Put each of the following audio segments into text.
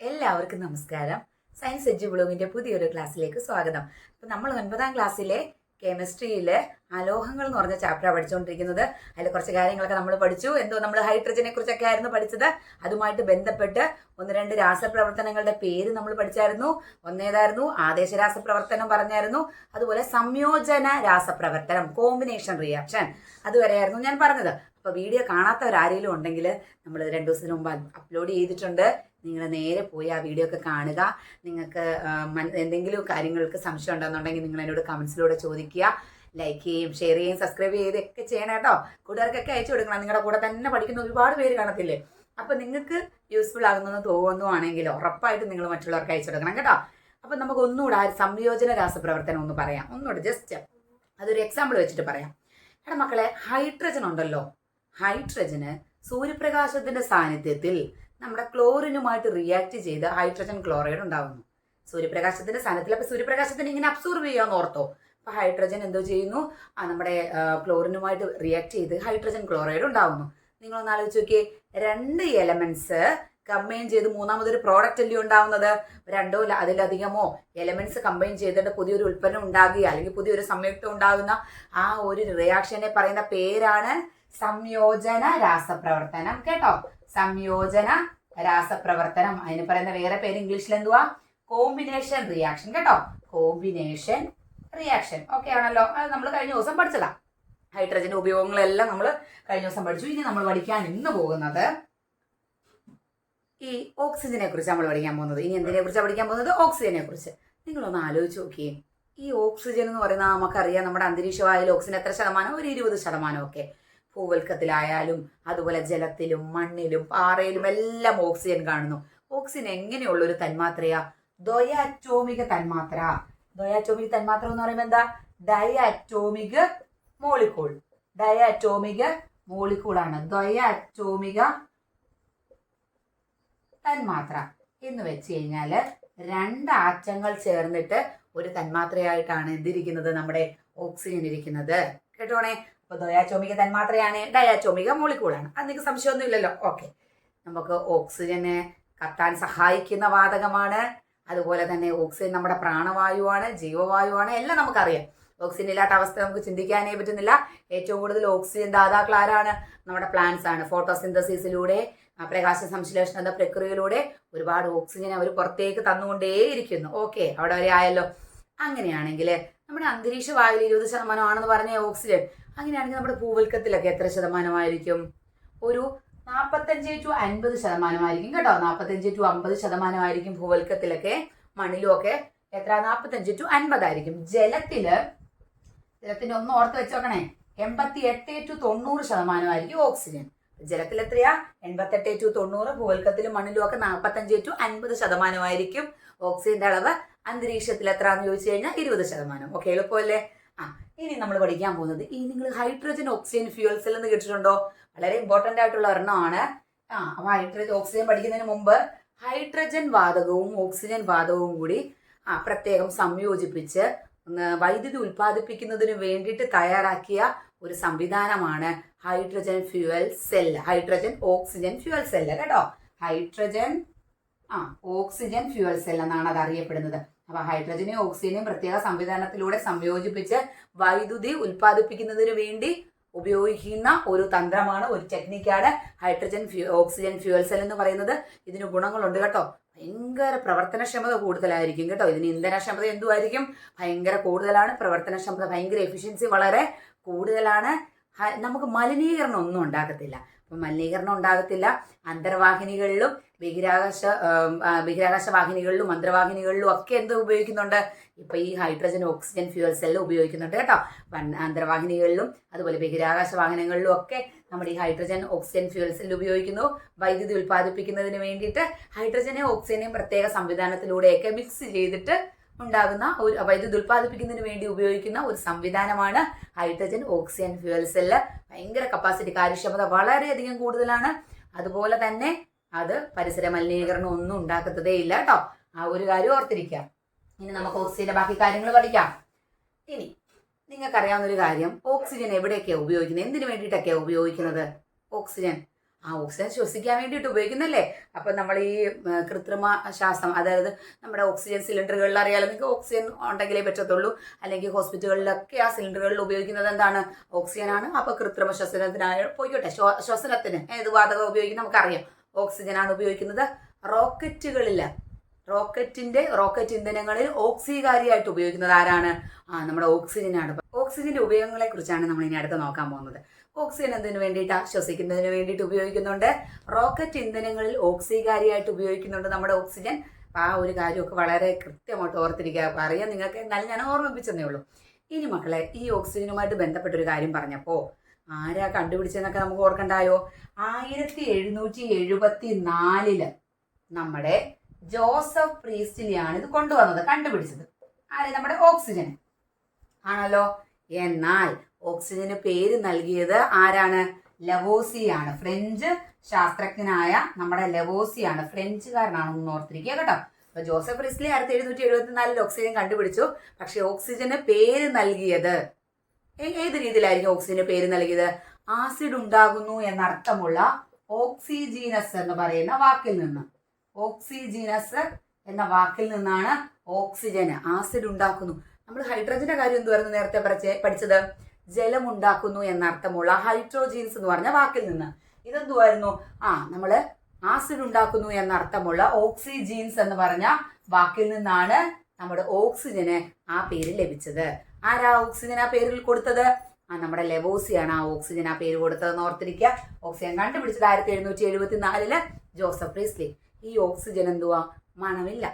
എല്ലാവർക്കും നമസ്കാരം. Science edge ബ്ലോഗിന്റെ പുതിയൊരു ക്ലാസ്സിലേക്ക് സ്വാഗതം. അപ്പം നമ്മൾ ഒൻപതാം ക്ലാസ്സിലെ കെമിസ്ട്രിയിലെ അലോഹങ്ങൾ എന്ന് പറഞ്ഞ ചാപ്റ്ററാണ് പഠിച്ചുകൊണ്ടിരിക്കുന്നത് അതിൽ കുറച്ച് കാര്യങ്ങളൊക്കെ നമ്മൾ പഠിച്ചു. എന്തോ നമ്മൾ ഹൈഡ്രജനെ കുറിച്ചൊക്കെ ആയിരുന്നു പഠിച്ചത്. അതുമായിട്ട് ബന്ധപ്പെട്ട് ഒന്ന് രണ്ട് രാസപ്രവർത്തനങ്ങളുടെ പേര് നമ്മൾ പഠിച്ചായിരുന്നു. ഒന്നേതായിരുന്നു ആദേശ രാസപ്രവർത്തനം പറഞ്ഞായിരുന്നു. അതുപോലെ സംയോജന രാസപ്രവർത്തനം കോമ്പിനേഷൻ റിയാക്ഷൻ അതുവരെയായിരുന്നു ഞാൻ പറഞ്ഞത്. അപ്പോൾ വീഡിയോ കാണാത്തവരാരെങ്കിലും ഉണ്ടെങ്കിൽ നമ്മൾ രണ്ട് ദിവസത്തിന് മുമ്പ് അപ്ലോഡ് ചെയ്തിട്ടുണ്ട്. നിങ്ങൾ നേരെ പോയി ആ വീഡിയോ ഒക്കെ കാണുക. നിങ്ങൾക്ക് എന്തെങ്കിലും കാര്യങ്ങൾക്ക് സംശയം ഉണ്ടെന്നുണ്ടെങ്കിൽ നിങ്ങൾ എന്നോട് കമൻസിലൂടെ ചോദിക്കുക. ലൈക്ക് ചെയ്യും ഷെയർ ചെയ്യും സബ്സ്ക്രൈബ് ചെയ്തൊക്കെ ചെയ്യണം കേട്ടോ. കൂട്ടുകാർക്കൊക്കെ അയച്ചു കൊടുക്കണം. നിങ്ങളുടെ കൂടെ തന്നെ പഠിക്കുന്ന ഒരുപാട് പേര് കാണത്തില്ലേ? അപ്പം നിങ്ങൾക്ക് യൂസ്ഫുൾ ആകുന്നെന്ന് തോന്നുവാണെങ്കിൽ ഉറപ്പായിട്ട് നിങ്ങൾ മറ്റുള്ളവർക്ക് അയച്ചു കൊടുക്കണം കേട്ടോ. അപ്പം നമുക്ക് ഒന്നുകൂടെ ആ സംയോജന രാസപ്രവർത്തനം ഒന്ന് പറയാം. ഒന്നുകൂടെ ജസ്റ്റ് അതൊരു എക്സാമ്പിൾ വെച്ചിട്ട് പറയാം. എടാ മക്കളെ ഹൈഡ്രജൻ ഉണ്ടല്ലോ. ഹൈഡ്രജന് സൂര്യപ്രകാശത്തിന്റെ സാന്നിധ്യത്തിൽ നമ്മുടെ ക്ലോറിനുമായിട്ട് റിയാക്ട് ചെയ്ത് ഹൈഡ്രജൻ ക്ലോറൈഡ് ഉണ്ടാകുന്നു സൂര്യപ്രകാശത്തിന്റെ സ്ഥാനത്തിൽ. അപ്പൊ സൂര്യപ്രകാശത്തിന് ഇങ്ങനെ അബ്സോർബ് ചെയ്യാന്ന് ഓർത്തോ? അപ്പൊ ഹൈഡ്രജൻ എന്തോ ചെയ്യുന്നു? ആ നമ്മുടെ ക്ലോറിനുമായിട്ട് റിയാക്ട് ചെയ്ത് ഹൈഡ്രജൻ ക്ലോറൈഡ് ഉണ്ടാകുന്നു നിങ്ങൾ ഒന്ന് ആലോചിച്ച് നോക്കിയേ. രണ്ട് എലമെന്റ്സ് കമ്പൈൻ ചെയ്ത് മൂന്നാമതൊരു പ്രോഡക്റ്റ് അല്ലേ ഉണ്ടാവുന്നത്? രണ്ടോ അതിലധികമോ എലമെന്റ്സ് കമ്പൈൻ ചെയ്തിട്ട് പുതിയൊരു ഉൽപ്പന്നം ഉണ്ടാകുക അല്ലെങ്കിൽ പുതിയൊരു സംയുക്തം ഉണ്ടാകുന്ന ആ ഒരു റിയാക്ഷനെ പറയുന്ന പേരാണ് സംയോജന രാസപ്രവർത്തനം. കേട്ടോ? സംയോജന രാസപ്രവർത്തനം. അതിന് പറയുന്ന വേറെ പേര് ഇംഗ്ലീഷിൽ എന്തുവാ? കോമ്പിനേഷൻ റിയാക്ഷൻ കേട്ടോ? കോമ്പിനേഷൻ റിയാക്ഷൻ ഓക്കെ ആണല്ലോ. അത് നമ്മൾ കഴിഞ്ഞ ദിവസം പഠിച്ചതാ. ഹൈഡ്രജന്റെ ഉപയോഗങ്ങളെല്ലാം നമ്മൾ കഴിഞ്ഞ ദിവസം പഠിച്ചു. ഇനി നമ്മൾ പഠിക്കാൻ ഇന്ന് പോകുന്നത് ഈ ഓക്സിജനെ കുറിച്ച് നമ്മൾ പഠിക്കാൻ പോകുന്നത്. ഇനി എന്തിനെ കുറിച്ചാണ് പഠിക്കാൻ പോകുന്നത്? ഓക്സിജനെ കുറിച്ച്. നിങ്ങളൊന്ന് ആലോചിച്ച് നോക്കിയേ. ഈ ഓക്സിജൻ എന്ന് പറയുന്നത് നമുക്കറിയാം. നമ്മുടെ അന്തരീക്ഷ വായുവിൽ ഓക്സിജൻ എത്ര ശതമാനം? ഒരു ഇരുപത് ശതമാനം ഒക്കെ. ഭൂവൽക്കത്തിലായാലും അതുപോലെ ജലത്തിലും മണ്ണിലും പാറയിലും എല്ലാം ഓക്സിജൻ കാണുന്നു. ഓക്സിജൻ എങ്ങനെയുള്ള ഒരു തന്മാത്രയാ? ദ്വയാറ്റോമിക തന്മാത്ര. ദ്വയാറ്റോമിക തന്മാത്ര എന്ന് പറയുമ്പോൾ എന്താ? Diatomic molecule. ഡയാറ്റോമിക് മോളിക്കൂളാണ്. ദ്വയാറ്റോമിക തന്മാത്ര എന്ന് വെച്ച് കഴിഞ്ഞാൽ രണ്ട് ആറ്റങ്ങൾ ചേർന്നിട്ട് ഒരു തന്മാത്രയായിട്ടാണ് എന്തിരിക്കുന്നത്? നമ്മുടെ ഓക്സിജൻ ഇരിക്കുന്നത്. കേട്ടോണേ? അപ്പൊ ദ്വയാറ്റോമിക തന്മാത്രയാണ് ഡയാറ്റോമിക മോളിക്കൂളാണ്. അത് നിങ്ങൾക്ക് സംശയമൊന്നും ഇല്ലല്ലോ ഓക്കെ നമുക്ക് ഓക്സിജനെ കത്താൻ സഹായിക്കുന്ന വാതകമാണ്. അതുപോലെ തന്നെ ഓക്സിജൻ നമ്മുടെ പ്രാണവായുവാണ് ജീവവായുവാണ്. എല്ലാം നമുക്കറിയാം. ഓക്സിജൻ ഇല്ലാത്ത അവസ്ഥ നമുക്ക് ചിന്തിക്കാനേ പറ്റുന്നില്ല. ഏറ്റവും കൂടുതൽ ഓക്സിജൻ ദാതാക്കൾ ആരാണ്? നമ്മുടെ പ്ലാന്റ്സ് ആണ്. ഫോട്ടോസിന്തസിസിലൂടെ പ്രകാശ സംശ്ലേഷണ പ്രക്രിയയിലൂടെ ഒരുപാട് ഓക്സിജൻ അവർ പുറത്തേക്ക് തന്നുകൊണ്ടേയിരിക്കുന്നു. ഓക്കെ അവിടെ വരെ ആയല്ലോ. അങ്ങനെയാണെങ്കിൽ നമ്മുടെ അന്തരീക്ഷ വായുവിൽ ഇരുപത് ശതമാനമാണെന്ന് പറഞ്ഞ ഓക്സിജൻ അങ്ങനെയാണെങ്കിൽ നമ്മുടെ ഭൂവൽക്കത്തിലൊക്കെ എത്ര ശതമാനമായിരിക്കും? ഒരു നാൽപ്പത്തഞ്ച് ടു അൻപത് ശതമാനമായിരിക്കും കേട്ടോ. നാൽപ്പത്തഞ്ച് ടു അമ്പത് ശതമാനമായിരിക്കും ഭൂവൽക്കത്തിലൊക്കെ മണ്ണിലും ഒക്കെ എത്ര? നാൽപ്പത്തഞ്ച് ടു അൻപതായിരിക്കും. ജലത്തിൽ ജലത്തിന്റെ ഒന്ന് ഓർത്ത് വെച്ചോക്കണേ എൺപത്തി എട്ട് ടു തൊണ്ണൂറ് ശതമാനമായിരിക്കും ഓക്സിജൻ. ജലത്തിൽ എത്രയാ? എൺപത്തെട്ട് ടു തൊണ്ണൂറ് ഭൂവൽക്കത്തിലും മണ്ണിലും ഒക്കെ നാൽപ്പത്തഞ്ച് ടു അൻപത് ശതമാനമായിരിക്കും ഓക്സിജന്റെ അളവ്. അന്തരീക്ഷത്തിൽ എത്രയാന്ന് ചോദിച്ചു കഴിഞ്ഞാൽ ഇരുപത് ശതമാനം. ഓക്കെ എളുപ്പമല്ലേ? ആ ഇനി നമ്മൾ പഠിക്കാൻ പോകുന്നത്. ഈ നിങ്ങൾ ഹൈഡ്രജൻ ഓക്സിജൻ ഫ്യൂൽ സെൽ എന്ന് കേട്ടിട്ടുണ്ടോ? വളരെ ഇമ്പോർട്ടന്റ് ആയിട്ടുള്ള ഒരെണ്ണമാണ്. ആ അപ്പൊ ഹൈഡ്രജൻ ഓക്സിജൻ പഠിക്കുന്നതിന് മുമ്പ് ഹൈഡ്രജൻ വാതകവും ഓക്സിജൻ വാതകവും കൂടി ആ പ്രത്യേകം സംയോജിപ്പിച്ച് വൈദ്യുതി ഉൽപ്പാദിപ്പിക്കുന്നതിന് വേണ്ടിയിട്ട് തയ്യാറാക്കിയ ഒരു സംവിധാനമാണ് hydrogen fuel cell hydrogen oxygen fuel cell കേട്ടോ? ഹൈഡ്രജൻ ആ ഓക്സിജൻ ഫ്യൂവൽ സെൽ എന്നാണ് അത് അറിയപ്പെടുന്നത്. അപ്പൊ ഹൈഡ്രജനെയും ഓക്സിജനെയും പ്രത്യേക സംവിധാനത്തിലൂടെ സംയോജിപ്പിച്ച് വൈദ്യുതി ഉൽപ്പാദിപ്പിക്കുന്നതിന് വേണ്ടി ഉപയോഗിക്കുന്ന ഒരു തന്ത്രമാണ് ഒരു ടെക്നിക്കാണ് ഹൈഡ്രജൻ ഓക്സിജൻ ഫ്യൂവൽ സെൽ എന്ന് പറയുന്നത്. ഇതിന് ഗുണങ്ങളുണ്ട് കേട്ടോ. ഭയങ്കര പ്രവർത്തനക്ഷമത കൂടുതലായിരിക്കും കേട്ടോ. ഇതിന് ഇന്ധനക്ഷമത എന്തുമായിരിക്കും ഭയങ്കര കൂടുതലാണ്. പ്രവർത്തനക്ഷമത ഭയങ്കര എഫിഷ്യൻസി വളരെ കൂടുതലാണ്. നമുക്ക് മലിനീകരണം ഒന്നും ഉണ്ടാകത്തില്ല. അപ്പം മലിനീകരണം ഉണ്ടാകത്തില്ല. അന്തർവാഹിനികളിലും ബഹിരാകാശ ബഹിരാകാശ വാഹിനികളിലും അന്തർവാഹിനികളിലും ഒക്കെ എന്ത് ഉപയോഗിക്കുന്നുണ്ട്? ഇപ്പൊ ഈ ഹൈഡ്രജൻ ഓക്സിജൻ ഫ്യൂവൽ സെല്ല് ഉപയോഗിക്കുന്നുണ്ട് കേട്ടോ. അന്തർവാഹിനികളിലും അതുപോലെ ബഹിരാകാശ വാഹനങ്ങളിലും ഒക്കെ നമ്മുടെ ഈ ഹൈഡ്രജൻ ഓക്സിജൻ ഫ്യൂവൽ സെല്ല് ഉപയോഗിക്കുന്നു. വൈദ്യുതി ഉൽപ്പാദിപ്പിക്കുന്നതിന് വേണ്ടിയിട്ട് ഹൈഡ്രജനെയും ഓക്സിജനെയും പ്രത്യേക സംവിധാനത്തിലൂടെയൊക്കെ മിക്സ് ചെയ്തിട്ട് ഉണ്ടാകുന്ന ഒരു വൈദ്യുതി ഉൽപ്പാദിപ്പിക്കുന്നതിന് വേണ്ടി ഉപയോഗിക്കുന്ന ഒരു സംവിധാനമാണ് ഹൈഡ്രജൻ ഓക്സിജൻ ഫ്യൂവൽ സെല്ല്. ഭയങ്കര കപ്പാസിറ്റി കാര്യക്ഷമത വളരെയധികം കൂടുതലാണ്. അതുപോലെ തന്നെ അത് പരിസര മലിനീകരണം ഒന്നും ഉണ്ടാക്കത്തതേ ഇല്ല കേട്ടോ. ആ ഒരു കാര്യം ഓർത്തിരിക്കാം ഇനി നമുക്ക് ഓക്സിജന്റെ ബാക്കി കാര്യങ്ങൾ പഠിക്കാം. ഇനി നിങ്ങൾക്കറിയാവുന്ന ഒരു കാര്യം ഓക്സിജൻ എവിടെയൊക്കെയാണ് ഉപയോഗിക്കുന്നത്? എന്തിനു വേണ്ടിയിട്ടൊക്കെയാണ് ഉപയോഗിക്കുന്നത്? ഓക്സിജൻ ആ ഓക്സിജൻ ശ്വസിക്കാൻ വേണ്ടിയിട്ട് ഉപയോഗിക്കുന്നല്ലേ? അപ്പം നമ്മൾ ഈ കൃത്രിമ ശ്വാസം അതായത് നമ്മുടെ ഓക്സിജൻ സിലിണ്ടറുകളിൽ അറിയാലോ നിങ്ങൾക്ക് ഓക്സിജൻ ഉണ്ടെങ്കിലേ പറ്റത്തുള്ളൂ. അല്ലെങ്കിൽ ഹോസ്പിറ്റലുകളിലൊക്കെ ആ സിലിണ്ടറുകളിൽ ഉപയോഗിക്കുന്നത് എന്താണ്? ഓക്സിജൻ ആണ് അപ്പോൾ കൃത്രിമ ശ്വസനത്തിനായ പോയിക്കോട്ടെ ശ്വ- ശ്വസനത്തിന് ഏത് വാതകം ഉപയോഗിക്കും നമുക്കറിയാം. ഓക്സിജൻ ആണ് ഉപയോഗിക്കുന്നത് റോക്കറ്റുകളിൽ റോക്കറ്റിന്റെ റോക്കറ്റ് ഇന്ധനങ്ങളിൽ ഓക്സികാരിയായിട്ട് ഉപയോഗിക്കുന്നത് ആരാണ്? ആ നമ്മുടെ ഓക്സിജനാണ്. ഓക്സിജന്റെ ഉപയോഗങ്ങളെ കുറിച്ചാണ് നമ്മൾ ഇനി അടുത്ത് നോക്കാൻ പോകുന്നത്. ഓക്സിജൻ എന്തിനു വേണ്ടിയിട്ട് ആശ്വസിക്കുന്നതിന് വേണ്ടിയിട്ട് ഉപയോഗിക്കുന്നുണ്ട്. റോക്കറ്റ് ഇന്ധനങ്ങളിൽ ഓക്സികാരിയായിട്ട് ഉപയോഗിക്കുന്നുണ്ട് നമ്മുടെ ഓക്സിജൻ. ആ ഒരു കാര്യമൊക്കെ വളരെ കൃത്യമായിട്ട് ഓർത്തിരിക്കുക. അറിയാം നിങ്ങൾക്ക് എന്നാലും ഞാൻ ഓർമ്മിപ്പിച്ചതേ ഉള്ളൂ. ഇനി മക്കളെ ഈ ഓക്സിജനുമായിട്ട് ബന്ധപ്പെട്ട ഒരു കാര്യം പറഞ്ഞപ്പോൾ ആരാ കണ്ടുപിടിച്ചതെന്നൊക്കെ നമുക്ക് ഓർക്കണ്ടായോ? ആയിരത്തി എഴുന്നൂറ്റി എഴുപത്തി നാലിൽ നമ്മുടെ ജോസഫ് പ്രീസ്റ്റിലിയാണ് ഇത് കൊണ്ടുവന്നത് കണ്ടുപിടിച്ചത്. ആരെ? നമ്മുടെ ഓക്സിജൻ. ആണല്ലോ? എന്നാൽ ഓക്സിജന് പേര് നൽകിയത് ആരാണ്? ലവോസിയാണ്. ഫ്രഞ്ച് ശാസ്ത്രജ്ഞനായ നമ്മുടെ ലവോസിയാണ്. ഫ്രഞ്ചുകാരനാണെന്ന് ഓർത്തിരിക്കുക കേട്ടോ. അപ്പൊ ജോസഫ് റിസ്ലി ആയിരത്തി എഴുന്നൂറ്റി എഴുപത്തിനാലിൽ ഓക്സിജൻ കണ്ടുപിടിച്ചു. പക്ഷെ ഓക്സിജന് പേര് നൽകിയത് ഏത് രീതിയിലായിരിക്കും ഓക്സിജന് പേര് നൽകിയത്? ആസിഡ് ഉണ്ടാകുന്നു എന്നർത്ഥമുള്ള ഓക്സിജീനസ് എന്ന് പറയുന്ന വാക്കിൽ നിന്ന്. ഓക്സിജീനസ് എന്ന വാക്കിൽ നിന്നാണ് ഓക്സിജന് ആസിഡ് ഉണ്ടാക്കുന്നു. നമ്മൾ ഹൈഡ്രജന്റെ കാര്യം എന്തുവായിരുന്നു നേരത്തെ പഠിച്ച- പഠിച്ചത്? ജലം ഉണ്ടാക്കുന്നു എന്നർത്ഥമുള്ള ഹൈഡ്രോജീൻസ് എന്ന് പറഞ്ഞ വാക്കിൽ നിന്ന്. ഇതെന്തുമായിരുന്നു ആ നമ്മൾ ആസിഡ് ഉണ്ടാക്കുന്നു എന്നർത്ഥമുള്ള ഓക്സിജീൻസ് എന്ന് പറഞ്ഞ വാക്കിൽ നിന്നാണ് നമ്മുടെ ഓക്സിജന് ആ പേര് ലഭിച്ചത്. ആരാ ഓക്സിജൻ ആ പേരിൽ കൊടുത്തത്? ആ നമ്മുടെ ലെവോസിയാണ് ആ ഓക്സിജൻ ആ പേര് കൊടുത്തതെന്ന് ഓർത്തിരിക്കുക. ഓക്സിജൻ കണ്ടുപിടിച്ചത് ആയിരത്തി എഴുന്നൂറ്റി എഴുപത്തി നാലിൽ ജോസഫ് പ്രീസ്ലി. ഈ ഓക്സിജൻ എന്തുവാ? മണമില്ല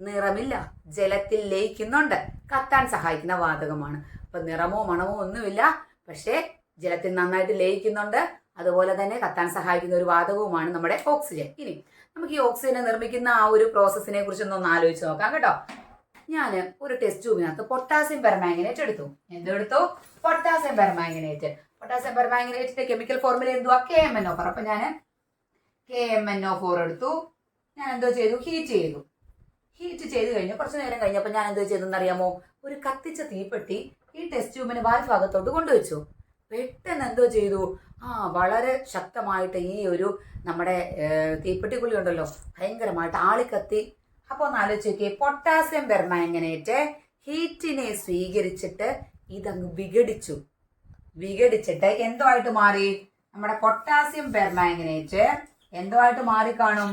നിറമില്ല ജലത്തിൽ ലയിക്കുന്നുണ്ട് കത്താൻ സഹായിക്കുന്ന വാതകമാണ്. അപ്പൊ നിറമോ മണമോ ഒന്നുമില്ല. പക്ഷേ ജലത്തിൽ നന്നായിട്ട് ലയിക്കുന്നുണ്ട്. അതുപോലെ തന്നെ കത്താൻ സഹായിക്കുന്ന ഒരു വാതകവുമാണ് നമ്മുടെ ഓക്സിജൻ. ഇനി നമുക്ക് ഈ ഓക്സിജനെ നിർമ്മിക്കുന്ന ആ ഒരു പ്രോസസ്സിനെ കുറിച്ചൊന്ന് ഒന്ന് ആലോചിച്ച് നോക്കാം കേട്ടോ. ഞാൻ ഒരു ടെസ്റ്റ് ട്യൂബിനകത്ത് പൊട്ടാസ്യം പെർമാംഗനേറ്റ് എടുത്തു. എന്തെടുത്തു? പൊട്ടാസ്യം പെർമാംഗനേറ്റ് പൊട്ടാസ്യം പെർമാംഗനേറ്റിന്റെ കെമിക്കൽ ഫോർമുല എന്തുവാ? K M N O four അപ്പൊ ഞാൻ K M N O four എടുത്തു. ഞാൻ എന്തോ ചെയ്തു? ഹീറ്റ് ചെയ്തു. ഹീറ്റ് ചെയ്ത് കഴിഞ്ഞു. കുറച്ച് നേരം കഴിഞ്ഞപ്പോൾ ഞാൻ എന്ത് ചെയ്തെന്ന് അറിയാമോ ഒരു കത്തിച്ച തീപ്പെട്ടി ഈ ടെസ്റ്റ് ട്യൂബിന് വാൽഭാഗത്തോട്ട് കൊണ്ടുവച്ചു. പെട്ടെന്ന് എന്തോ ചെയ്തു. ആ വളരെ ശക്തമായിട്ട് ഈ ഒരു നമ്മുടെ തീപ്പെട്ടിക്കുള്ളി ഉണ്ടല്ലോ. ഭയങ്കരമായിട്ട് ആളിക്കത്തി. അപ്പോൾ ഒന്ന് ആലോചിച്ച് നോക്കിയേ. പൊട്ടാസ്യം പെർമാംഗനേറ്റ് ഹീറ്റിനെ സ്വീകരിച്ചിട്ട് ഇതങ്ങ് വിഘടിച്ചു. വിഘടിച്ചിട്ട് എന്തോ ആയിട്ട് മാറി? നമ്മുടെ പൊട്ടാസ്യം പെർമാംഗനേറ്റ് എന്തോ ആയിട്ട് മാറി കാണും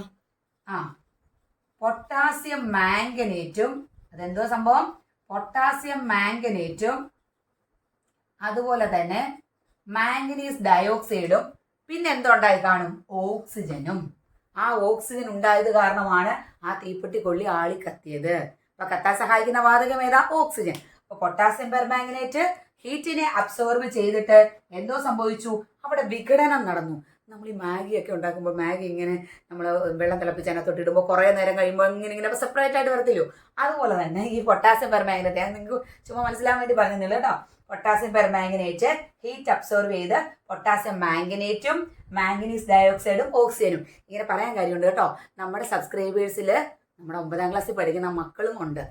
ആ പൊട്ടാസ്യം മാംഗനേറ്റും അതെന്തോ സംഭവം? പൊട്ടാസ്യം മാംഗനേറ്റും അതുപോലെ തന്നെ മാംഗനീസ് ഡയോക്സൈഡും പിന്നെ എന്തുണ്ടായി കാണും? ഓക്സിജനും. ആ ഓക്സിജൻ ഉണ്ടായത് കാരണമാണ് ആ തീപ്പെട്ടി കൊള്ളി ആളി കത്തിയത് അപ്പൊ കത്താൻ സഹായിക്കുന്ന വാതകം ഏതാ? ഓക്സിജൻ. അപ്പൊ പൊട്ടാസ്യം പെർമാംഗനേറ്റ് ഹീറ്റിനെ അബ്സോർബ് ചെയ്തിട്ട് എന്തോ സംഭവിച്ചു? അവിടെ വിഘടനം നടന്നു. നമ്മൾ ഈ മാഗി ഒക്കെ ഉണ്ടാക്കുമ്പോൾ മാഗി ഇങ്ങനെ നമ്മൾ വെള്ളം തിളപ്പിച്ച് അതിനകത്തോട്ട് ഇടുമ്പോൾ കുറേ നേരം കഴിയുമ്പോൾ ഇങ്ങനെ ഇങ്ങനെ സെപ്പറേറ്റ് ആയിട്ട് വരത്തില്ലോ അതുപോലെ തന്നെ ഈ പൊട്ടാസ്യം പെർമാംഗനേറ്റ് ഞാൻ നിങ്ങൾക്ക് ചുമ്മാ മനസ്സിലാൻ വേണ്ടി പറഞ്ഞില്ല കേട്ടോ. പൊട്ടാസ്യം പെർമാംഗനേറ്റ് ഹീറ്റ് അബ്സോർവ് ചെയ്ത് പൊട്ടാസ്യം മാംഗനേറ്റും മാംഗനീസ് ഡയോക്സൈഡും ഓക്സിജനും ഇങ്ങനെ പറയാൻ കാര്യമുണ്ട് കേട്ടോ. നമ്മുടെ സബ്സ്ക്രൈബേഴ്സിൽ നമ്മുടെ ഒമ്പതാം ക്ലാസ്സിൽ പഠിക്കുന്ന മക്കളും ഉണ്ട്.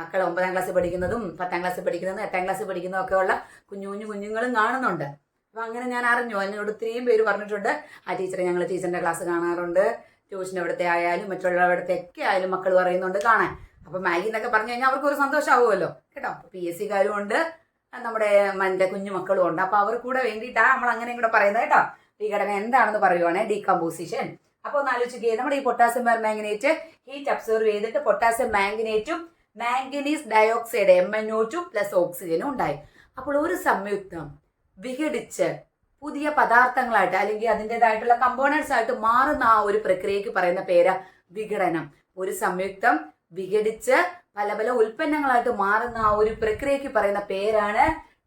മക്കൾ ഒമ്പതാം ക്ലാസ്സിൽ പഠിക്കുന്നതും പത്താം ക്ലാസ്സിൽ പഠിക്കുന്നതും എട്ടാം ക്ലാസ്സിൽ പഠിക്കുന്നതും ഒക്കെ ഉള്ള കുഞ്ഞു കുഞ്ഞു കുഞ്ഞുങ്ങളും കാണുന്നുണ്ട്. അപ്പം അങ്ങനെ ഞാൻ അറിഞ്ഞു. എന്നോട് ഒത്തിരിയും പേര് പറഞ്ഞിട്ടുണ്ട്. ആ ടീച്ചറെ ഞങ്ങൾ ടീച്ചറിന്റെ ക്ലാസ് കാണാറുണ്ട്. ട്യൂഷൻ എവിടുത്തെ ആയാലും മറ്റുള്ളവിടത്തെ ഒക്കെ ആയാലും മക്കൾ പറയുന്നുണ്ട് കാണാൻ. അപ്പം മാഗി എന്നൊക്കെ പറഞ്ഞു കഴിഞ്ഞാൽ അവർക്ക് ഒരു സന്തോഷമാവുമല്ലോ. കേട്ടോ? പി എസ് സിക്കാരും ഉണ്ട്. നമ്മുടെ എന്റെ കുഞ്ഞു മക്കളും ഉണ്ട്. അപ്പോൾ അവർ കൂടെ വേണ്ടിയിട്ടാണ് നമ്മൾ അങ്ങനെയും കൂടെ പറയുന്നത് കേട്ടോ? വിഘടന എന്താണെന്ന് പറയുവാണേ? ഡീകമ്പോസിഷൻ അപ്പോൾ ഒന്ന് ആലോചിക്കുക നമ്മുടെ ഈ പൊട്ടാസ്യം മാംഗനേറ്റ് ഹീറ്റ് അബ്സോർവ് ചെയ്തിട്ട് potassium മാംഗനേറ്റും manganese dioxide M N O two plus ഓക്സിജനും ഉണ്ടായി. അപ്പോൾ ഒരു സംയുക്തം വിഘടിച്ച് പുതിയ പദാർത്ഥങ്ങളായിട്ട് അല്ലെങ്കിൽ അതിന്റെതായിട്ടുള്ള കമ്പോണൻസ് ആയിട്ട് മാറുന്ന ആ ഒരു പ്രക്രിയക്ക് പറയുന്ന പേര് വിഘടനം. ഒരു സംയുക്തം വിഘടിച്ച് പല പല ഉൽപ്പന്നങ്ങളായിട്ട് മാറുന്ന ആ ഒരു പ്രക്രിയക്ക് പറയുന്ന പേരാണ്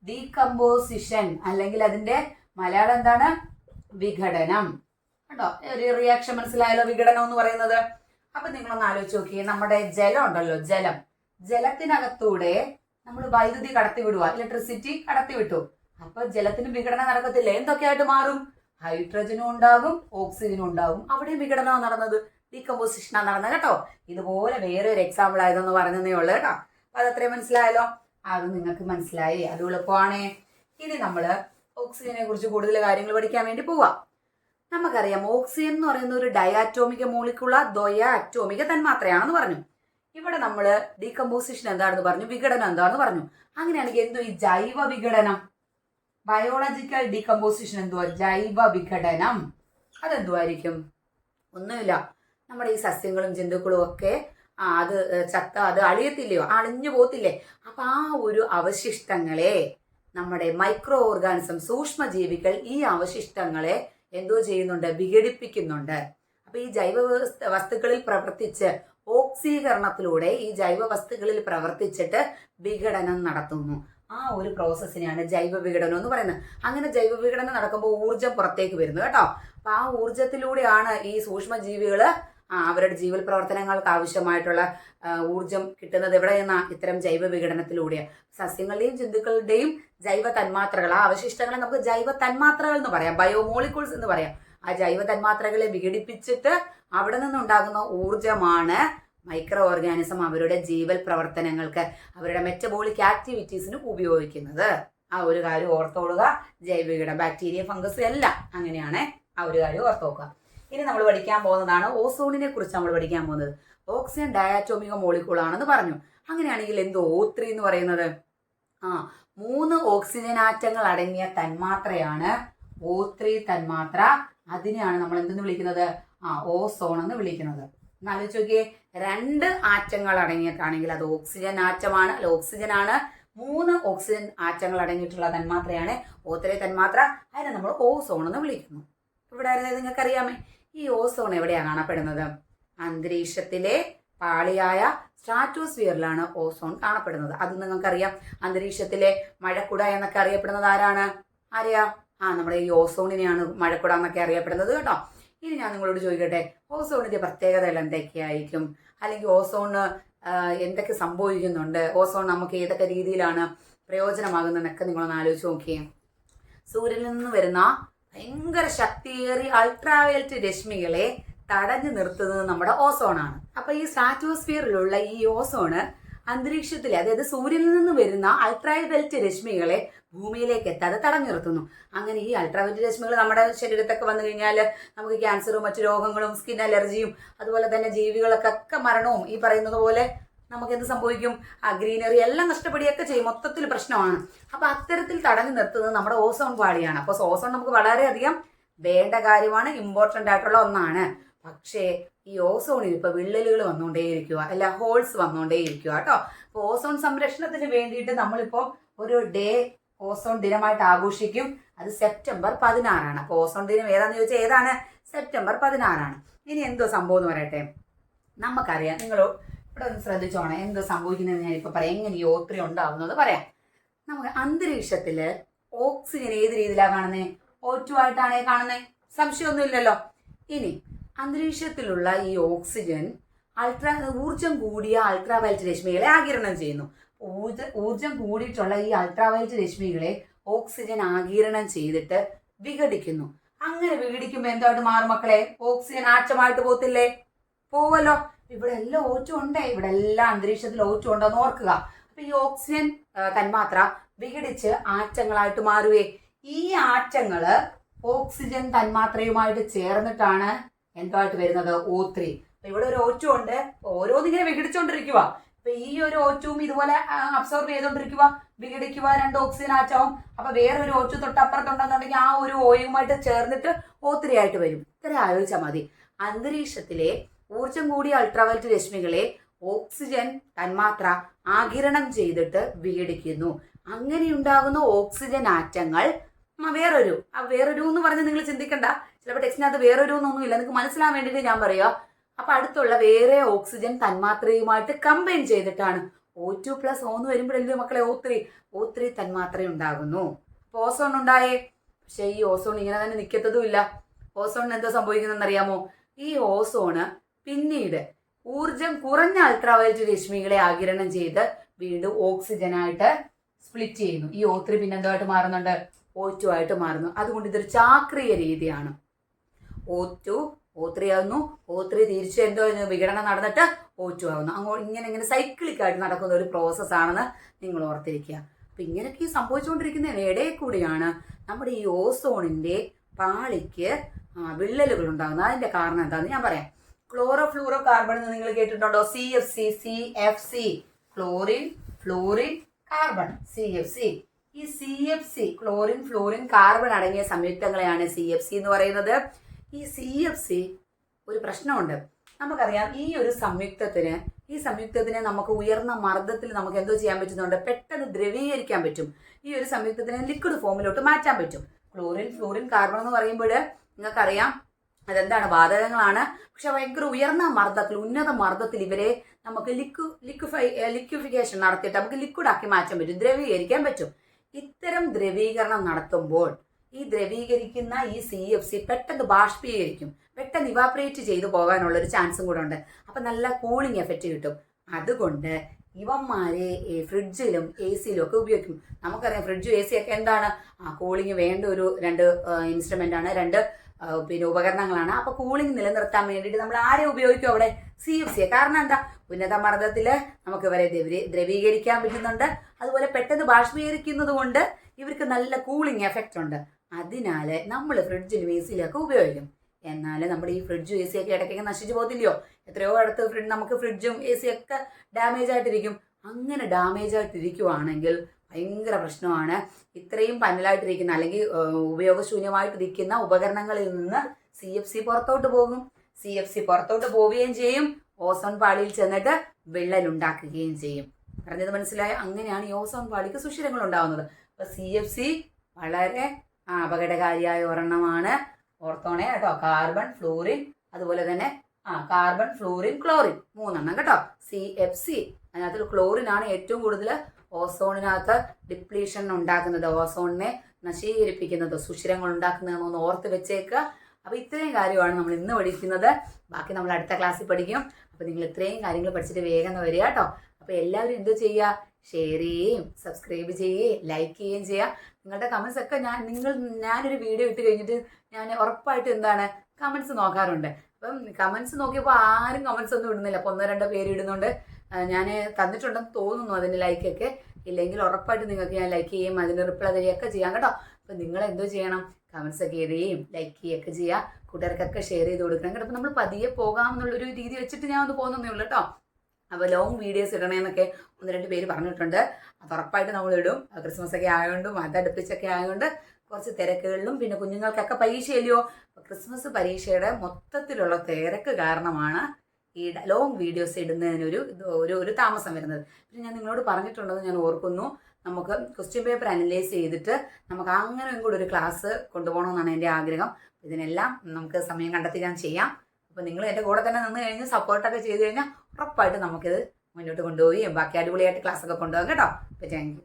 ഡീകമ്പോസിഷൻ അല്ലെങ്കിൽ അതിന്റെ മലയാളം എന്താണ്? വിഘടനം. കേട്ടോ ഒരു റിയാക്ഷൻ മനസ്സിലായല്ലോ വിഘടനം എന്ന് പറയുന്നത്. അപ്പൊ നിങ്ങളൊന്ന് ആലോചിച്ച് നോക്കിയേ നമ്മുടെ ജലം ഉണ്ടല്ലോ ജലം. ജലത്തിനകത്തൂടെ നമ്മൾ വൈദ്യുതി കടത്തി വിടുക ഇലക്ട്രിസിറ്റി കടത്തി വിട്ടു അപ്പൊ ജലത്തിന് വിഘടനം നടക്കത്തില്ല? എന്തൊക്കെയായിട്ട് മാറും? ഹൈഡ്രജനും ഉണ്ടാകും ഓക്സിജനും ഉണ്ടാകും. അവിടെ വിഘടനമാണ് നടന്നത്. ഡീകമ്പോസിഷനാണ് നടന്നത് കേട്ടോ. ഇതുപോലെ വേറെ ഒരു എക്സാമ്പിൾ ആയതെന്ന് പറഞ്ഞതേ ഉള്ളൂ കേട്ടോ. അപ്പൊ അതത്രയും മനസ്സിലായല്ലോ? അത് നിങ്ങൾക്ക് മനസ്സിലായി. അത് എളുപ്പമാണേ. ഇനി നമ്മൾ ഓക്സിജനെ കുറിച്ച് കൂടുതൽ കാര്യങ്ങൾ പഠിക്കാൻ വേണ്ടി പോവാം. നമുക്കറിയാം ഓക്സിജൻ എന്ന് പറയുന്ന ഒരു ഡയാറ്റോമിക മൂളിക്കുള്ള ദ്വയ അറ്റോമിക തന്മാത്രയാണെന്ന് പറഞ്ഞു. ഇവിടെ നമ്മൾ ഡീകമ്പോസിഷൻ എന്താണെന്ന് പറഞ്ഞു വിഘടനം എന്താണെന്ന് പറഞ്ഞു. അങ്ങനെയാണെങ്കിൽ എന്തോ ഈ ജൈവ വിഘടനം? ബയോളജിക്കൽ ഡീകമ്പോസിഷൻ എന്തുവാ? ജൈവ വിഘടനം. അതെന്തുവായിരിക്കും? ഒന്നുമില്ല. നമ്മുടെ ഈ സസ്യങ്ങളും ജന്തുക്കളും ഒക്കെ അത് ചത്ത അത് അളിയത്തില്ലയോ? അളിഞ്ഞു പോത്തില്ലേ അപ്പൊ ആ ഒരു അവശിഷ്ടങ്ങളെ നമ്മുടെ മൈക്രോ ഓർഗാനിസം സൂക്ഷ്മജീവികൾ ഈ അവശിഷ്ടങ്ങളെ എന്തോ ചെയ്യുന്നുണ്ട്? വിഘടിപ്പിക്കുന്നുണ്ട്. അപ്പൊ ഈ ജൈവ വസ്തുക്കളിൽ പ്രവർത്തിച്ച് ഓക്സീകരണത്തിലൂടെ ഈ ജൈവ വസ്തുക്കളിൽ പ്രവർത്തിച്ചിട്ട് വിഘടനം നടത്തുന്നു. ആ ഒരു പ്രോസസ്സിനെയാണ് ജൈവ വിഘടനം എന്ന് പറയുന്നത്. അങ്ങനെ ജൈവ വിഘടനം നടക്കുമ്പോൾ ഊർജം പുറത്തേക്ക് വരുന്നു കേട്ടോ. അപ്പൊ ആ ഊർജത്തിലൂടെയാണ് ഈ സൂക്ഷ്മജീവികൾ അവരുടെ ജീവൽ പ്രവർത്തനങ്ങൾക്ക് ആവശ്യമായിട്ടുള്ള ഊർജം കിട്ടുന്നത് എവിടെ നിന്നാ ഇത്തരം ജൈവ വിഘടനത്തിലൂടെയാണ് സസ്യങ്ങളുടെയും ജന്തുക്കളുടെയും ജൈവ തന്മാത്രകൾ ആ അവശിഷ്ടങ്ങളെ നമുക്ക് ജൈവ തന്മാത്രകൾ എന്ന് പറയാം. ബയോമോളിക്യൂൾസ് എന്ന് പറയാം. ആ ജൈവ തന്മാത്രകളെ വിഘടിപ്പിച്ചിട്ട് അവിടെ നിന്നുണ്ടാകുന്ന ഊർജമാണ് മൈക്രോ ഓർഗാനിസം അവരുടെ ജീവൽ പ്രവർത്തനങ്ങൾക്ക് അവരുടെ മെറ്റബോളിക് ആക്ടിവിറ്റീസിന് ഉപയോഗിക്കുന്നത്. ആ ഒരു കാര്യം ഓർത്തോളുക ജൈവികടം ബാക്ടീരിയ ഫംഗസ് എല്ലാം അങ്ങനെയാണ് ആ ഒരു കാര്യം ഓർത്തോക്കുക ഇനി നമ്മൾ പഠിക്കാൻ പോകുന്നതാണ് ഓസോണിനെ കുറിച്ച് നമ്മൾ പഠിക്കാൻ പോകുന്നത്. ഓക്സിജൻ ഡയാറ്റോമിക മോളിക്കൂൾ ആണെന്ന് പറഞ്ഞു. അങ്ങനെയാണെങ്കിൽ എന്തോ ഓ ത്രീ എന്ന് പറയുന്നത്? ആ മൂന്ന് ഓക്സിജൻ ആറ്റങ്ങൾ അടങ്ങിയ തന്മാത്രയാണ് ഓ ത്രീ തന്മാത്ര. അതിനെയാണ് നമ്മൾ എന്തെന്ന് വിളിക്കുന്നത്? ആ ഓസോൺ എന്ന് വിളിക്കുന്നത്. എന്നാലോചിച്ച് നോക്കിയേ. രണ്ട് ആറ്റങ്ങൾ അടങ്ങിയിട്ടാണെങ്കിൽ അത് ഓക്സിജൻ ആറ്റമാണ്. അല്ല ഓക്സിജൻ ആണ്. മൂന്ന് ഓക്സിജൻ ആറ്റങ്ങൾ അടങ്ങിയിട്ടുള്ള തന്മാത്രയാണ്. ഓത്തരെ തന്മാത്ര. അതിനെ നമ്മൾ ഓസോൺ എന്ന് വിളിക്കുന്നു. ഇവിടെ നിങ്ങൾക്ക് അറിയാമേ ഈ ഓസോൺ എവിടെയാണ് കാണപ്പെടുന്നത്? അന്തരീക്ഷത്തിലെ പാളിയായ സ്ട്രാറ്റോസ്ഫിയറിലാണ് ഓസോൺ കാണപ്പെടുന്നത്. അത് നിങ്ങൾക്കറിയാം. അന്തരീക്ഷത്തിലെ മഴക്കുട എന്നൊക്കെ അറിയപ്പെടുന്നത് ആരാണ്? ആരെയാ? ആ നമ്മുടെ ഈ ഓസോണിനെയാണ് മഴക്കുട എന്നൊക്കെ അറിയപ്പെടുന്നത് കേട്ടോ. ഇനി ഞാൻ നിങ്ങളോട് ചോദിക്കട്ടെ ഓസോണിന്റെ പ്രത്യേകതകൾ എന്തൊക്കെയായിരിക്കും? അല്ലെങ്കിൽ ഓസോണ് എന്തൊക്കെ സംഭവിക്കുന്നുണ്ട്? ഓസോൺ നമുക്ക് ഏതൊക്കെ രീതിയിലാണ് പ്രയോജനമാകുന്നതെന്നൊക്കെ നിങ്ങളൊന്ന് ആലോചിച്ച് നോക്കിയേ. സൂര്യനിൽ നിന്ന് വരുന്ന ഭയങ്കര ശക്തിയേറിയ അൾട്രാവയലറ്റ് രശ്മികളെ തടഞ്ഞു നിർത്തുന്നത് നമ്മുടെ ഓസോണാണ് അപ്പൊ ഈ സ്ട്രാറ്റോസ്ഫിയറിലുള്ള ഈ ഓസോണ് അന്തരീക്ഷത്തിലെ അതായത് സൂര്യനിൽ നിന്ന് വരുന്ന അൾട്രാവയലറ്റ് രശ്മികളെ ഭൂമിയിലേക്ക് എത്താതെ തടഞ്ഞു നിർത്തുന്നു അങ്ങനെ ഈ അൾട്രാവയലറ്റ് രശ്മികൾ നമ്മുടെ ശരീരത്തൊക്കെ വന്നു കഴിഞ്ഞാൽ നമുക്ക് ക്യാൻസറും മറ്റു രോഗങ്ങളും സ്കിൻ അലർജിയും അതുപോലെ തന്നെ ജീവികളൊക്കെ മരണവും ഈ പറയുന്നത് പോലെ നമുക്ക് എന്ത് സംഭവിക്കും? ആ ഗ്രീനറി എല്ലാം നഷ്ടപ്പെടുകയൊക്കെ ചെയ്യും. മൊത്തത്തിൽ പ്രശ്നമാണ്. അപ്പൊ അത്തരത്തിൽ തടഞ്ഞു നിർത്തുന്നത് നമ്മുടെ ഓസോൺ പാളിയാണ്. അപ്പോൾ ഓസോൺ നമുക്ക് വളരെയധികം വേണ്ട കാര്യമാണ് ഇമ്പോർട്ടന്റ് ആയിട്ടുള്ള ഒന്നാണ്. പക്ഷേ ഈ ഓസോണിൽ ഇപ്പൊ വിള്ളലുകൾ വന്നുകൊണ്ടേയിരിക്കുക അല്ല ഹോൾസ് വന്നുകൊണ്ടേയിരിക്കുക കേട്ടോ. അപ്പോൾ ഓസോൺ സംരക്ഷണത്തിന് വേണ്ടിയിട്ട് നമ്മളിപ്പോ ഒരു ഡേ ഓസോൺ ദിനമായിട്ട് ആഘോഷിക്കും. അത് സെപ്റ്റംബർ പതിനാറാണ്. അപ്പോൾ ഓസോൺ ദിനം ഏതാന്ന് ചോദിച്ചാൽ ഏതാണ്? സെപ്റ്റംബർ പതിനാറാണ്. ഇനി എന്തോ സംഭവം എന്ന് പറയട്ടെ. നമുക്കറിയാം. നിങ്ങൾ ഇവിടെ ഒന്ന് ശ്രദ്ധിച്ചോണേ. എന്തോ സംഭവിക്കുന്നത് ഞാനിപ്പോൾ പറയാം. എങ്ങനെ ഈ ഓത്രി ഉണ്ടാവുന്നത് പറയാം. നമുക്ക് അന്തരീക്ഷത്തിൽ ഓക്സിജൻ ഏത് രീതിയിലാണ് കാണുന്നത് ഓറ്റു ആയിട്ടാണ് കാണുന്നത് സംശയമൊന്നുമില്ലല്ലോ. ഇനി അന്തരീക്ഷത്തിലുള്ള ഈ ഓക്സിജൻ അൾട്രാ ഊർജം കൂടിയ അൾട്രാവയലറ്റ് രശ്മികളെ ആകിരണം ചെയ്യുന്നു. ഊർജ ഊർജം കൂടിയിട്ടുള്ള ഈ അൾട്രാവയലറ്റ് രശ്മികളെ ഓക്സിജൻ ആകിരണം ചെയ്തിട്ട് വിഘടിക്കുന്നു. അങ്ങനെ വിഘടിക്കുമ്പോൾ എന്തായിട്ട് മാറും മക്കളെ? ഓക്സിജൻ ആറ്റമായിട്ട് പോത്തില്ലേ പോവല്ലോ. ഇവിടെ എല്ലാം ഓറ്റം ഉണ്ട്. ഇവിടെ എല്ലാം അന്തരീക്ഷത്തിൽ ഓറ്റം ഉണ്ടെന്ന് ഓർക്കുക. അപ്പൊ ഈ ഓക്സിജൻ തന്മാത്ര വിഘടിച്ച് ആറ്റങ്ങളായിട്ട് മാറുകയെ ഈ ആറ്റങ്ങൾ ഓക്സിജൻ തന്മാത്രയുമായിട്ട് ചേർന്നിട്ടാണ് എന്തായിട്ട് വരുന്നത്? ഓ ത്രീ ഇവിടെ ഒരു ഓറ്റം ഉണ്ട്. ഓരോന്നിങ്ങനെ വിഘടിച്ചോണ്ടിരിക്കുക അപ്പൊ ഈ ഒരു ഓറ്റവും ഇതുപോലെ അബ്സോർബ് ചെയ്തോണ്ടിരിക്കുക വിഘടിക്കുക രണ്ട് ഓക്സിജൻ ആറ്റവും അപ്പൊ വേറൊരു ഓറ്റു തൊട്ടപ്പുറത്തുണ്ടെന്നുണ്ടെങ്കിൽ ആ ഒരു ഓയുമായിട്ട് ചേർന്നിട്ട് ഓ ത്രീ ആയിട്ട് വരും. ഇത്ര ആലോചിച്ചാൽ മതി. അന്തരീക്ഷത്തിലെ ഊർജം കൂടിയ അൾട്രാവയലറ്റ് രശ്മികളെ ഓക്സിജൻ തന്മാത്ര ആകിരണം ചെയ്തിട്ട് വിഘടിക്കുന്നു. അങ്ങനെ ഉണ്ടാകുന്ന ഓക്സിജൻ ആറ്റങ്ങൾ ആ, വേറൊരു. ആ വേറൊരു എന്ന് പറഞ്ഞ് നിങ്ങൾ ചിന്തിക്കണ്ട. ചിലപ്പോൾ ടെക്സ്റ്റിനകത്ത് വേറൊരു എന്നൊന്നുമില്ല നിങ്ങൾക്ക് മനസ്സിലാൻ വേണ്ടിയിട്ട് ഞാൻ പറയുക അപ്പൊ അടുത്തുള്ള വേറെ ഓക്സിജൻ തന്മാത്രയുമായിട്ട് കമ്പൈൻ ചെയ്തിട്ടാണ് ഓ ടു പ്ലസ് ഓന്ന് വരുമ്പോഴല്ലേ മക്കളെ ഓ ത്രീ ഓ ത്രീ തന്മാത്ര ഉണ്ടാകുന്നു. ഓസോൺ ഉണ്ടായേ? പക്ഷെ ഈ ഓസോൺ ഇങ്ങനെ തന്നെ നിൽക്കത്തതും ഇല്ല. ഓസോണിന് എന്താ സംഭവിക്കുന്നതെന്ന് അറിയാമോ? ഈ ഓസോണ് പിന്നീട് ഊർജം കുറഞ്ഞ അൾട്രാവയലറ്റ് രശ്മികളെ ആകിരണം ചെയ്ത് വീണ്ടും ഓക്സിജനായിട്ട് സ്പ്ലിറ്റ് ചെയ്യുന്നു. ഈ ഓ ത്രീ പിന്നെ എന്തായിട്ട് മാറുന്നുണ്ട്? ഓ ടു ആയിട്ട് മാറുന്നു. അതുകൊണ്ട് ഇതൊരു ചാക്രിയ രീതിയാണ്. ഓറ്റു ടു ഓ ത്രീ ആകുന്നു ഓ ത്രീ തിരിച്ചു എന്തോ? വിഘടനം നടന്നിട്ട് ഓ ആവുന്നു. അങ്ങോട്ട് ഇങ്ങനെ ഇങ്ങനെ സൈക്ലിക്കായിട്ട് നടക്കുന്ന ഒരു പ്രോസസ് ആണെന്ന് നിങ്ങൾ ഓർത്തിരിക്കുക. അപ്പൊ ഇങ്ങനെയൊക്കെ സംഭവിച്ചുകൊണ്ടിരിക്കുന്ന ഇടയിൽ കൂടിയാണ് നമ്മുടെ ഈ ഓസോണിന്റെ പാളിക്ക് വിള്ളലുകൾ ഉണ്ടാകുന്നത് അതിന്റെ കാരണം എന്താണെന്ന് ഞാൻ പറയാം. ക്ലോറോ ഫ്ലൂറോ കാർബൺ എന്ന് നിങ്ങൾ കേട്ടിട്ടുണ്ടോ? C F C C F C chlorine fluorine carbon C F C ഈ C F C chlorine fluorine carbon അടങ്ങിയ സംയുക്തങ്ങളെയാണ് സി എഫ് സി എന്ന് പറയുന്നത്. ഈ സി എഫ് സി ഒരു പ്രശ്നമുണ്ട്. നമുക്കറിയാം ഈ ഒരു സംയുക്തത്തിന് ഈ സംയുക്തത്തിനെ നമുക്ക് ഉയർന്ന മർദ്ദത്തിൽ നമുക്ക് എന്തോ ചെയ്യാൻ പറ്റുന്നുണ്ട്? പെട്ടെന്ന് ദ്രവീകരിക്കാൻ പറ്റും. ഈ ഒരു സംയുക്തത്തിനെ ലിക്വിഡ് ഫോമിലോട്ട് മാറ്റാൻ പറ്റും. ക്ലോറിൻ ഫ്ലോറിൻ കാർബൺ എന്ന് പറയുമ്പോൾ നിങ്ങൾക്കറിയാം അതെന്താണ്? വാതകങ്ങളാണ് പക്ഷെ ഭയങ്കര ഉയർന്ന മർദ്ദത്തിൽ ഉന്നത മർദ്ദത്തിൽ ഇവരെ നമുക്ക് ലിക്വ ലിക്വിഫൈ ലിക്വിഫിക്കേഷൻ നടത്തിയിട്ട് നമുക്ക് ലിക്വിഡ് ആക്കി മാറ്റാൻ പറ്റും ദ്രവീകരിക്കാൻ പറ്റും. ഇത്തരം ദ്രവീകരണം നടത്തുമ്പോൾ ഈ ദ്രവീകരിക്കുന്ന ഈ സി എഫ് സി പെട്ടെന്ന് ബാഷ്പീകരിക്കും. പെട്ടെന്ന് ഇവാപറേറ്റ് ചെയ്തു പോകാനുള്ള ഒരു ചാൻസും കൂടെ ഉണ്ട്. അപ്പം നല്ല കൂളിംഗ് എഫക്റ്റ് കിട്ടും. അതുകൊണ്ട് ഇവന്മാരെ ഫ്രിഡ്ജിലും എ സിയിലും ഒക്കെ ഉപയോഗിക്കും. നമുക്കറിയാം ഫ്രിഡ്ജും എ സി ഒക്കെ എന്താണ്? ആ കൂളിംഗ് വേണ്ട ഒരു രണ്ട് ഇൻസ്ട്രുമെന്റ് ആണ്. രണ്ട് പിന്നെ ഉപകരണങ്ങളാണ്. അപ്പോൾ കൂളിംഗ് നിലനിർത്താൻ വേണ്ടിയിട്ട് നമ്മൾ ആരെ ഉപയോഗിക്കും അവിടെ? സി എഫ് സിയെ കാരണം എന്താ? ഉന്നത മർദ്ദത്തിൽ നമുക്ക് ഇവരെ ദ്രവീ- ദ്രവീകരിക്കാൻ പറ്റുന്നുണ്ട്. അതുപോലെ പെട്ടെന്ന് ബാഷ്പീകരിക്കുന്നത് കൊണ്ട് ഇവർക്ക് നല്ല കൂളിംഗ് എഫക്റ്റ് ഉണ്ട്. അതിനാൽ നമ്മൾ ഫ്രിഡ്ജിലും എ സിയിലൊക്കെ ഉപയോഗിക്കും. എന്നാൽ നമ്മുടെ ഈ ഫ്രിഡ്ജും എ സി ഒക്കെ ഇടയ്ക്കൊക്കെ നശിച്ചു പോകത്തില്ലയോ? എത്രയോ അടുത്ത് ഫ്രിഡ് നമുക്ക് ഫ്രിഡ്ജും എ സി ഒക്കെ ഡാമേജ് ആയിട്ടിരിക്കും. അങ്ങനെ ഡാമേജ് ആയിട്ടിരിക്കുവാണെങ്കിൽ ഭയങ്കര പ്രശ്നമാണ്. ഇത്രയും പന്നലായിട്ടിരിക്കുന്ന അല്ലെങ്കിൽ ഉപയോഗശൂന്യമായിട്ടിരിക്കുന്ന ഉപകരണങ്ങളിൽ നിന്ന് സി എഫ് സി പുറത്തോട്ട് പോകും. സി എഫ് സി പുറത്തോട്ട് പോവുകയും ചെയ്യും. ഓസോൺ പാളിയിൽ ചെന്നിട്ട് വിള്ളൽ ഉണ്ടാക്കുകയും ചെയ്യും. പറഞ്ഞത് മനസ്സിലായ? അങ്ങനെയാണ് ഈ ഓസോൺ പാളിക്ക് സുഷിരങ്ങൾ ഉണ്ടാകുന്നത് അപ്പൊ സി എഫ് സി വളരെ അപകടകാരിയായ ഒരെണ്ണമാണ്. ഓർത്തോണേ കേട്ടോ. കാർബൺ ഫ്ലൂറിൻ അതുപോലെ തന്നെ ആ കാർബൺ ഫ്ലൂറിൻ ക്ലോറിൻ മൂന്നെണ്ണം കേട്ടോ. സി എഫ് സി അതിനകത്ത് ക്ലോറിൻ ആണ് ഏറ്റവും കൂടുതൽ ഓസോണിനകത്ത് ഡിപ്ലീഷൻ ഉണ്ടാക്കുന്നത്. ഓസോണിനെ നശീകരിപ്പിക്കുന്നത് സുഷിരങ്ങൾ ഉണ്ടാക്കുന്നതെന്നൊന്ന് ഓർത്ത് വെച്ചേക്കുക. അപ്പോൾ ഇത്രയും കാര്യമാണ് നമ്മൾ ഇന്ന് പഠിക്കുന്നത്. ബാക്കി നമ്മൾ അടുത്ത ക്ലാസ്സിൽ പഠിക്കും. അപ്പോൾ നിങ്ങൾ ഇത്രയും കാര്യങ്ങൾ പഠിച്ചിട്ട് വേഗം വരിക കേട്ടോ. അപ്പൊ എല്ലാവരും എന്ത് ചെയ്യുക? ഷെയർ ചെയ്യുകയും സബ്സ്ക്രൈബ് ചെയ്യുകയും ലൈക്ക് ചെയ്യുകയും ചെയ്യുക നിങ്ങളുടെ കമൻസ് ഒക്കെ ഞാൻ നിങ്ങൾ ഞാനൊരു വീഡിയോ ഇട്ട് കഴിഞ്ഞിട്ട് ഞാൻ ഉറപ്പായിട്ട് എന്താണ് കമൻസ് നോക്കാറുണ്ട്. അപ്പം കമൻസ് നോക്കിയപ്പോൾ ആരും കമൻസ് ഒന്നും ഇടുന്നില്ല. അപ്പോൾ ഒന്നോ രണ്ടോ പേര് ഇടുന്നുണ്ട്. ഞാൻ തന്നിട്ടുണ്ടെന്ന് തോന്നുന്നു അതിന് ലൈക്കൊക്കെ ഇല്ലെങ്കിൽ ഉറപ്പായിട്ട് നിങ്ങൾക്ക് ഞാൻ ലൈക്ക് ചെയ്യും അതിന് റിപ്ലൈ തരികയൊക്കെ ചെയ്യാം കേട്ടോ. അപ്പം നിങ്ങൾ എന്തോ ചെയ്യണം? കമൻസ് ഒക്കെ എഴുതുകയും ലൈക്ക് ചെയ്യുകയൊക്കെ ചെയ്യുക കൂട്ടുകാർക്കൊക്കെ ഷെയർ ചെയ്ത് കൊടുക്കണം കേട്ടോ. അപ്പം നമ്മൾ പതിയെ പോകാം എന്നുള്ളൊരു രീതി വെച്ചിട്ട് ഞാൻ ഒന്ന് പോകുന്നേ ഉള്ളൂ കേട്ടോ. അപ്പോൾ ലോങ് വീഡിയോസ് ഇടണേന്നൊക്കെ ഒന്ന് രണ്ട് പേര് പറഞ്ഞിട്ടുണ്ട്. അത് ഉറപ്പായിട്ട് നമ്മൾ ഇടും ക്രിസ്മസ് ഒക്കെ ആയതുകൊണ്ടും അതടുപ്പിച്ചൊക്കെ ആയതുകൊണ്ട് കുറച്ച് തിരക്കുകളിലും പിന്നെ കുഞ്ഞുങ്ങൾക്കൊക്കെ പരീക്ഷയല്ലയോ? ക്രിസ്മസ് പരീക്ഷയുടെ മൊത്തത്തിലുള്ള തിരക്ക് കാരണമാണ് ഈ ലോങ് വീഡിയോസ് ഇടുന്നതിനൊരു ഒരു ഒരു താമസം വരുന്നത്. പിന്നെ ഞാൻ നിങ്ങളോട് പറഞ്ഞിട്ടുണ്ടെന്ന് ഞാൻ ഓർക്കുന്നു. നമുക്ക് ക്വസ്റ്റ്യൻ പേപ്പർ അനലൈസ് ചെയ്തിട്ട് നമുക്ക് അങ്ങനെയും കൂടെ ഒരു ക്ലാസ് കൊണ്ടുപോകണമെന്നാണ് എന്റെ ആഗ്രഹം. ഇതിനെല്ലാം നമുക്ക് സമയം കണ്ടെത്തി ഞാൻ ചെയ്യാം. അപ്പോൾ നിങ്ങൾ എന്റെ കൂടെ തന്നെ നിന്ന് കഴിഞ്ഞ് സപ്പോർട്ടൊക്കെ ചെയ്ത് കഴിഞ്ഞാൽ ഉറപ്പായിട്ട് നമുക്കിത് മുന്നോട്ട് കൊണ്ടുപോയി ബാക്കി അടിപൊളിയായിട്ട് ക്ലാസ്സൊക്കെ കൊണ്ടുപോകാം കേട്ടോ. അപ്പോൾ താങ്ക്